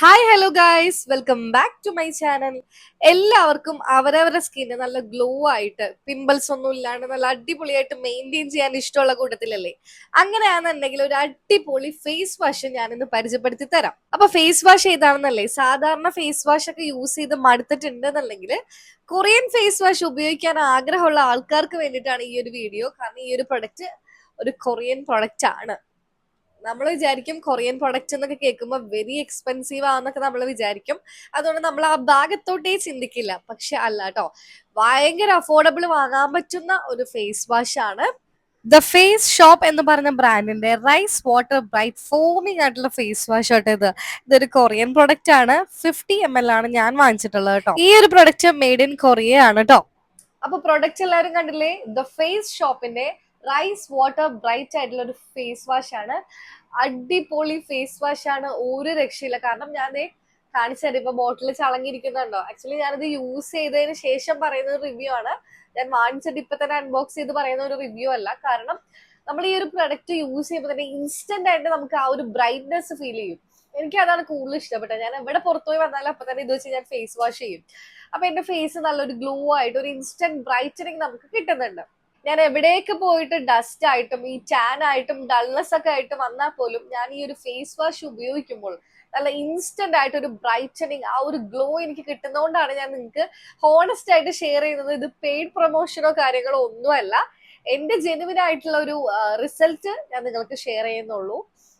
Hi hello guys welcome back to my channel എല്ലാവർക്കും അവരവരുടെ skin നല്ല ഗ്ലോ ആയിട്ട് പിമ്പിൾസ് ഒന്നും ഇല്ലാണ്ട് നല്ല അടിപൊളിയായിട്ട് മെയിന്റെയിൻ ചെയ്യാൻ ഇഷ്ടമുള്ള കൂട്ടത്തിലല്ലേ? അങ്ങനെയാണെന്നുണ്ടെങ്കിൽ ഒരു അടിപൊളി ഫേസ് വാഷ് ഞാനിന്ന് പരിചയപ്പെടുത്തി തരാം. അപ്പൊ ഫേസ് വാഷ് ഏതാണെന്നല്ലേ? സാധാരണ ഫേസ് വാഷ് ഒക്കെ യൂസ് ചെയ്ത് മടുത്തിട്ടുണ്ടെന്നുണ്ടെങ്കിൽ കൊറിയൻ ഫേസ് വാഷ് ഉപയോഗിക്കാൻ ആഗ്രഹമുള്ള ആൾക്കാർക്ക് വേണ്ടിയിട്ടാണ് ഈ ഒരു വീഡിയോ കാരണം ഈ ഒരു പ്രൊഡക്റ്റ് ഒരു കൊറിയൻ പ്രൊഡക്റ്റ് ആണ്. നമ്മൾ വിചാരിക്കും കൊറിയൻ പ്രൊഡക്റ്റ് എന്നൊക്കെ കേൾക്കുമ്പോൾ വെരി എക്സ്പെൻസീവ് ആണെന്നൊക്കെ നമ്മൾ വിചാരിക്കും. അതുകൊണ്ട് നമ്മൾ ആ ഭാഗത്തോട്ടേ ചിന്തിക്കില്ല. പക്ഷെ അല്ല കേട്ടോ ഭയങ്കര അഫോർഡബിൾ വാങ്ങാൻ പറ്റുന്ന ഒരു ഫേസ് വാഷ് ആണ്. ദ ഫേസ് ഷോപ്പ് എന്ന് പറയുന്ന ബ്രാൻഡിന്റെ റൈസ് വാട്ടർ ബ്രൈറ്റ് ഫോമിംഗ് ആയിട്ടുള്ള ഫേസ് വാഷ് ആട്ടോ ഇത്. ഇതൊരു കൊറിയൻ പ്രൊഡക്റ്റ് ആണ്. ഫിഫ്റ്റി എം എൽ ആണ് ഞാൻ വാങ്ങിച്ചിട്ടുള്ളത് കേട്ടോ ഈ ഒരു പ്രൊഡക്റ്റ് മെയ്ഡ് ഇൻ കൊറിയ ആണ് കേട്ടോ അപ്പൊ പ്രൊഡക്റ്റ് എല്ലാവരും കണ്ടില്ലേ? ദ ഫേസ് ഷോപ്പിന്റെ റൈസ് വാട്ടർ ബ്രൈറ്റ് ആയിട്ടുള്ള ഒരു ഫേസ് വാഷ് ആണ്. അടിപൊളി ഫേസ് വാഷ് ആണ് ഒരു രക്ഷയില്ല. കാരണം ഞാൻ ദേ കാണിച്ചു തരാം ഇപ്പൊ ബോട്ടിൽ ചളങ്ങിയിരിക്കുന്നുണ്ടോ? ആക്ച്വലി ഞാനത് യൂസ് ചെയ്തതിന് ശേഷം പറയുന്ന ഒരു റിവ്യൂ ആണ്. ഞാൻ വാങ്ങിച്ചിട്ട് ഇപ്പൊ തന്നെ അൺബോക്സ് ചെയ്ത് പറയുന്ന ഒരു റിവ്യൂ അല്ല. കാരണം നമ്മൾ ഈ ഒരു പ്രൊഡക്റ്റ് യൂസ് ചെയ്യുമ്പോൾ തന്നെ ഇൻസ്റ്റന്റ് ആയിട്ട് നമുക്ക് ആ ഒരു ബ്രൈറ്റ്നെസ് ഫീൽ ചെയ്യും. എനിക്ക് അതാണ് കൂടുതൽ ഇഷ്ടപ്പെട്ടത് ഞാൻ എവിടെ പുറത്തുപോയി വന്നാലും അപ്പൊ തന്നെ ഇത് വെച്ച് ഞാൻ ഫേസ് വാഷ് ചെയ്യും. അപ്പൊ എന്റെ ഫേസ് നല്ലൊരു ഗ്ലോ ആയിട്ട് ഒരു ഇൻസ്റ്റന്റ് ബ്രൈറ്റനിങ് നമുക്ക് കിട്ടുന്നുണ്ട്. ഞാൻ എവിടേക്ക് പോയിട്ട് ഡസ്റ്റ് ആയിട്ടും ഈ ടാൻ ആയിട്ടും ഡൾനെസ് ഒക്കെ ആയിട്ട് വന്നാൽ പോലും ഞാൻ ഈ ഒരു ഫേസ് വാഷ് ഉപയോഗിക്കുമ്പോൾ നല്ല ഇൻസ്റ്റന്റ് ആയിട്ട് ഒരു ബ്രൈറ്റനിങ് ആ ഒരു ഗ്ലോ എനിക്ക് കിട്ടുന്നതുകൊണ്ടാണ് ഞാൻ നിങ്ങൾക്ക് ഹോണസ്റ്റ് ആയിട്ട് ഷെയർ ചെയ്യുന്നത്. ഇത് പെയ്ഡ് പ്രൊമോഷനോ കാര്യങ്ങളോ ഒന്നുമല്ല. എന്റെ ജെനുവിൻ ആയിട്ടുള്ള ഒരു റിസൾട്ട് ഞാൻ നിങ്ങൾക്ക് ഷെയർ ചെയ്യുന്നുള്ളൂ.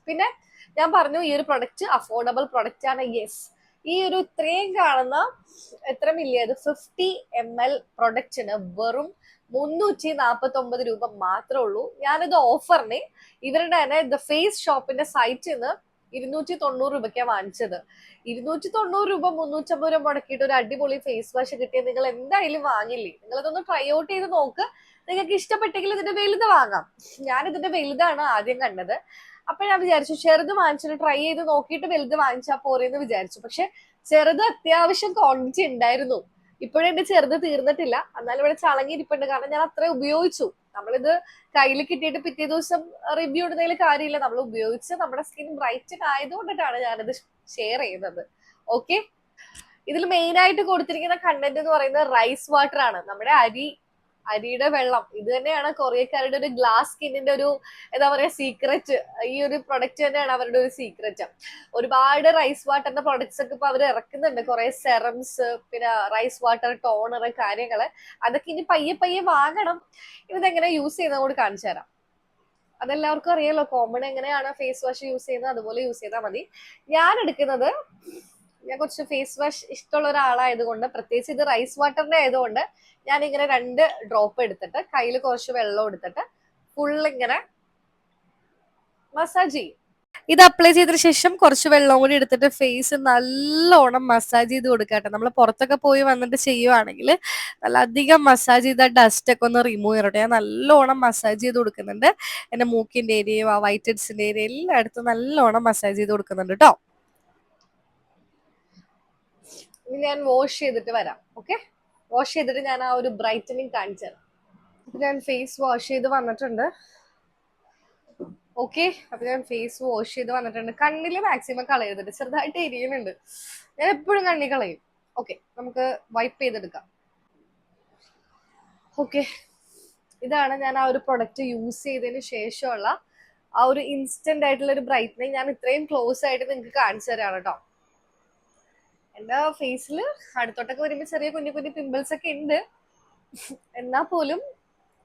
പിന്നെ ഞാൻ പറഞ്ഞു ഈ ഒരു പ്രൊഡക്റ്റ് അഫോർഡബിൾ പ്രൊഡക്റ്റ് ആണ്. യെസ് ഈ ഒരു ഇത്രയും കാണുന്ന എത്ര മില്ലി അത് ഫിഫ്റ്റി എം എൽ പ്രൊഡക്റ്റിന് വെറും മുന്നൂറ്റി നാൽപ്പത്തി ഒമ്പത് രൂപ മാത്രമേ ഉള്ളൂ. ഞാനിത് ഓഫറിന് ഇവരുടെ തന്നെ ദ ഫേസ് ഷോപ്പിന്റെ സൈറ്റിൽ നിന്ന് ഇരുന്നൂറ്റി തൊണ്ണൂറ് രൂപയ്ക്കാണ് വാങ്ങിച്ചത്. ഇരുന്നൂറ്റി തൊണ്ണൂറ് രൂപ മുന്നൂറ്റമ്പത് രൂപ മുടക്കിയിട്ട് ഒരു അടിപൊളി ഫേസ് വാഷ് കിട്ടിയ നിങ്ങൾ എന്തായാലും വാങ്ങില്ലേ? നിങ്ങൾ അതൊന്ന് ട്രൈ ഔട്ട് ചെയ്ത് നോക്ക്. നിങ്ങൾക്ക് ഇഷ്ടപ്പെട്ടെങ്കിൽ ഇതിന്റെ വലുത് വാങ്ങാം. ഞാൻ ഇതിന്റെ വലുതാണ് ആദ്യം കണ്ടത്. അപ്പൊ ഞാൻ വിചാരിച്ചു ചെറുത് വാങ്ങിച്ചിട്ട് ട്രൈ ചെയ്ത് നോക്കിയിട്ട് വലുത് വാങ്ങിച്ചാൽ പോരെന്ന് വിചാരിച്ചു. പക്ഷെ ചെറുത് അത്യാവശ്യം ക്വാണ്ടിറ്റി ഉണ്ടായിരുന്നു. ഇപ്പോഴും എന്റെ ചെറുത് തീർന്നിട്ടില്ല. എന്നാലും ഇവിടെ ചളങ്ങിയിരിപ്പുണ്ട്. കാരണം ഞാൻ അത്ര ഉപയോഗിച്ചു. നമ്മളിത് കയ്യിൽ കിട്ടിയിട്ട് പിറ്റേ ദിവസം റിവ്യൂ ഇടുന്നതിൽ കാര്യമില്ല. നമ്മൾ ഉപയോഗിച്ച് നമ്മുടെ സ്കിൻ ബ്രൈറ്റൻ ആയതുകൊണ്ടിട്ടാണ് ഞാനിത് ഷെയർ ചെയ്യുന്നത്. ഓക്കെ ഇതിൽ മെയിൻ ആയിട്ട് കൊടുത്തിരിക്കുന്ന കണ്ടന്റ് എന്ന് പറയുന്നത് റൈസ് വാട്ടർ ആണ്. നമ്മുടെ അരി അരിയുടെ വെള്ളം. ഇത് തന്നെയാണ് കൊറിയക്കാരുടെ ഒരു ഗ്ലാസ് സ്കിന്നിന്റെ ഒരു എന്താ പറയാ സീക്രറ്റ് ഈ ഒരു പ്രൊഡക്റ്റ് തന്നെയാണ് അവരുടെ ഒരു സീക്രറ്റ് ഒരുപാട് റൈസ് വാട്ടറിന്റെ പ്രൊഡക്ട്സ് ഒക്കെ ഇപ്പൊ അവർ ഇറക്കുന്നുണ്ട്. കുറെ സെറംസ് പിന്നെ റൈസ് വാട്ടർ ടോണർ കാര്യങ്ങൾ. അതൊക്കെ ഇനി പയ്യെ പയ്യെ വാങ്ങണം. ഇതെങ്ങനെ യൂസ് ചെയ്യുന്നത് കൂടി കാണിച്ചു തരാം. അതെല്ലാവർക്കും അറിയാലോ കോമൺ എങ്ങനെയാണ് ഫേസ് വാഷ് യൂസ് ചെയ്യുന്നത്? അതുപോലെ യൂസ് ചെയ്താൽ മതി. ഞാൻ എടുക്കുന്നത് ഞാൻ കുറച്ച് ഫേസ് വാഷ് ഇഷ്ടമുള്ള ഒരാളായതുകൊണ്ട് പ്രത്യേകിച്ച് ഇത് റൈസ് വാട്ടറിന്റെ ആയതുകൊണ്ട് ഞാൻ ഇങ്ങനെ രണ്ട് ഡ്രോപ്പ് എടുത്തിട്ട് കയ്യിൽ കുറച്ച് വെള്ളം എടുത്തിട്ട് ഫുൾ ഇങ്ങനെ മസാജ് ചെയ്യും. ഇത് അപ്ലൈ ചെയ്തതിനു ശേഷം കുറച്ച് വെള്ളം കൂടി എടുത്തിട്ട് ഫേസ് നല്ലോണം മസാജ് ചെയ്ത് കൊടുക്കട്ടെ നമ്മൾ പുറത്തൊക്കെ പോയി വന്നിട്ട് ചെയ്യുവാണെങ്കിൽ നല്ല അധികം മസാജ് ചെയ്ത ഡസ്റ്റ് ഒക്കെ ഒന്ന് റിമൂവ് ചെയ്യട്ടെ ഞാൻ നല്ലോണം മസാജ് ചെയ്ത് കൊടുക്കുന്നുണ്ട്. എന്റെ മൂക്കിന്റെ ഏരിയയും ആ വൈറ്റ് ഹെഡ്സിന്റെ ഏരിയ എല്ലായിടത്തും നല്ലോണം മസാജ് ചെയ്ത് കൊടുക്കുന്നുണ്ട് കേട്ടോ. ഇനി ഞാൻ വാഷ് ചെയ്തിട്ട് വരാം ഓക്കെ വാഷ് ചെയ്തിട്ട് ഞാൻ ആ ഒരു ബ്രൈറ്റനിങ് കാണിച്ചു തരാം. ഞാൻ ഫേസ് വാഷ് ചെയ്ത് വന്നിട്ടുണ്ട്. ഓക്കെ അപ്പൊ ഞാൻ ഫേസ് വാഷ് ചെയ്ത് വന്നിട്ടുണ്ട്. കണ്ണിൽ മാക്സിമം കളയരുത് ചെറുതായിട്ട് എരിയുന്നുണ്ട്. ഞാൻ എപ്പോഴും കണ്ണി കളയും ഓക്കെ നമുക്ക് വൈപ്പ് ചെയ്തെടുക്കാം. ഓക്കെ ഇതാണ് ഞാൻ ആ ഒരു പ്രൊഡക്റ്റ് യൂസ് ചെയ്തതിന് ശേഷമുള്ള ആ ഒരു ഇൻസ്റ്റന്റ് ആയിട്ടുള്ള ഒരു ബ്രൈറ്റ്നിങ് ഞാൻ ഇത്രയും ക്ലോസ് ആയിട്ട് നിങ്ങൾക്ക് കാണിച്ചു തരാണ് കേട്ടോ. എന്റെ ഫേസിൽ അടുത്തോട്ടൊക്കെ വരുമ്പോൾ ചെറിയ കുഞ്ഞു കുഞ്ഞു പിമ്പിൾസ് ഒക്കെ ഉണ്ട് എന്നാ പോലും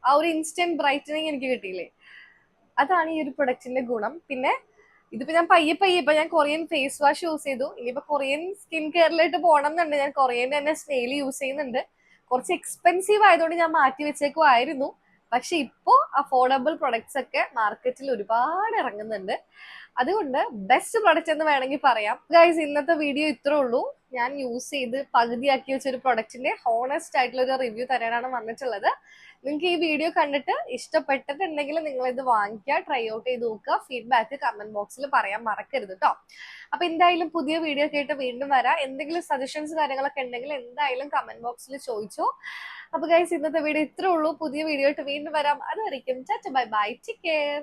ആ ഒരു ഇൻസ്റ്റന്റ് ബ്രൈറ്റനിങ് എനിക്ക് കിട്ടിയില്ലേ. അതാണ് ഈ ഒരു പ്രൊഡക്റ്റിന്റെ ഗുണം. പിന്നെ ഇതിപ്പോ ഞാൻ പയ്യെ പയ്യെ ഇപ്പൊ ഞാൻ കൊറിയൻ ഫേസ് വാഷ് യൂസ് ചെയ്തു. ഇനിയിപ്പോ കൊറിയൻ സ്കിൻ കെയറിലായിട്ട് പോകണം എന്നുണ്ട്. ഞാൻ കൊറിയൻ തന്നെ സ്നെയിൽ യൂസ് ചെയ്യുന്നുണ്ട്. കുറച്ച് എക്സ്പെൻസീവ് ആയതുകൊണ്ട് ഞാൻ മാറ്റി വെച്ചേക്കുമായിരുന്നു പക്ഷെ ഇപ്പോ അഫോർഡബിൾ പ്രൊഡക്ട്സ് ഒക്കെ മാർക്കറ്റിൽ ഒരുപാട് ഇറങ്ങുന്നുണ്ട്. അതുകൊണ്ട് ബെസ്റ്റ് പ്രൊഡക്റ്റ് എന്ന് വേണമെങ്കിൽ പറയാം. ഗൈസ് ഇന്നത്തെ വീഡിയോ ഇത്രേ ഉള്ളൂ. ഞാൻ യൂസ് ചെയ്ത് പകുതിയാക്കി വെച്ച ഒരു പ്രൊഡക്റ്റിന്റെ ഹോണസ്റ്റ് ആയിട്ടുള്ള ഒരു റിവ്യൂ തരാനാണ് വന്നിട്ടുള്ളത്. നിങ്ങൾക്ക് ഈ വീഡിയോ കണ്ടിട്ട് ഇഷ്ടപ്പെട്ടിട്ടുണ്ടെങ്കിൽ നിങ്ങൾ ഇത് വാങ്ങിക്കുക ട്രൈ ഔട്ട് ചെയ്ത് നോക്കുക. ഫീഡ്ബാക്ക് കമന്റ് ബോക്സിൽ പറയാൻ മറക്കരുത് കേട്ടോ അപ്പൊ എന്തായാലും പുതിയ വീഡിയോ കേട്ട് വീണ്ടും വരാം. എന്തെങ്കിലും സജഷൻസ് കാര്യങ്ങളൊക്കെ ഉണ്ടെങ്കിൽ എന്തായാലും കമന്റ് ബോക്സിൽ ചോദിച്ചോ. അപ്പൊ ഗൈസ് ഇന്നത്തെ വീഡിയോ ഇത്രേ ഉള്ളൂ. പുതിയ വീഡിയോ ആയിട്ട് വീണ്ടും വരാം. അതുവരെയും ബൈ ബൈ. Take care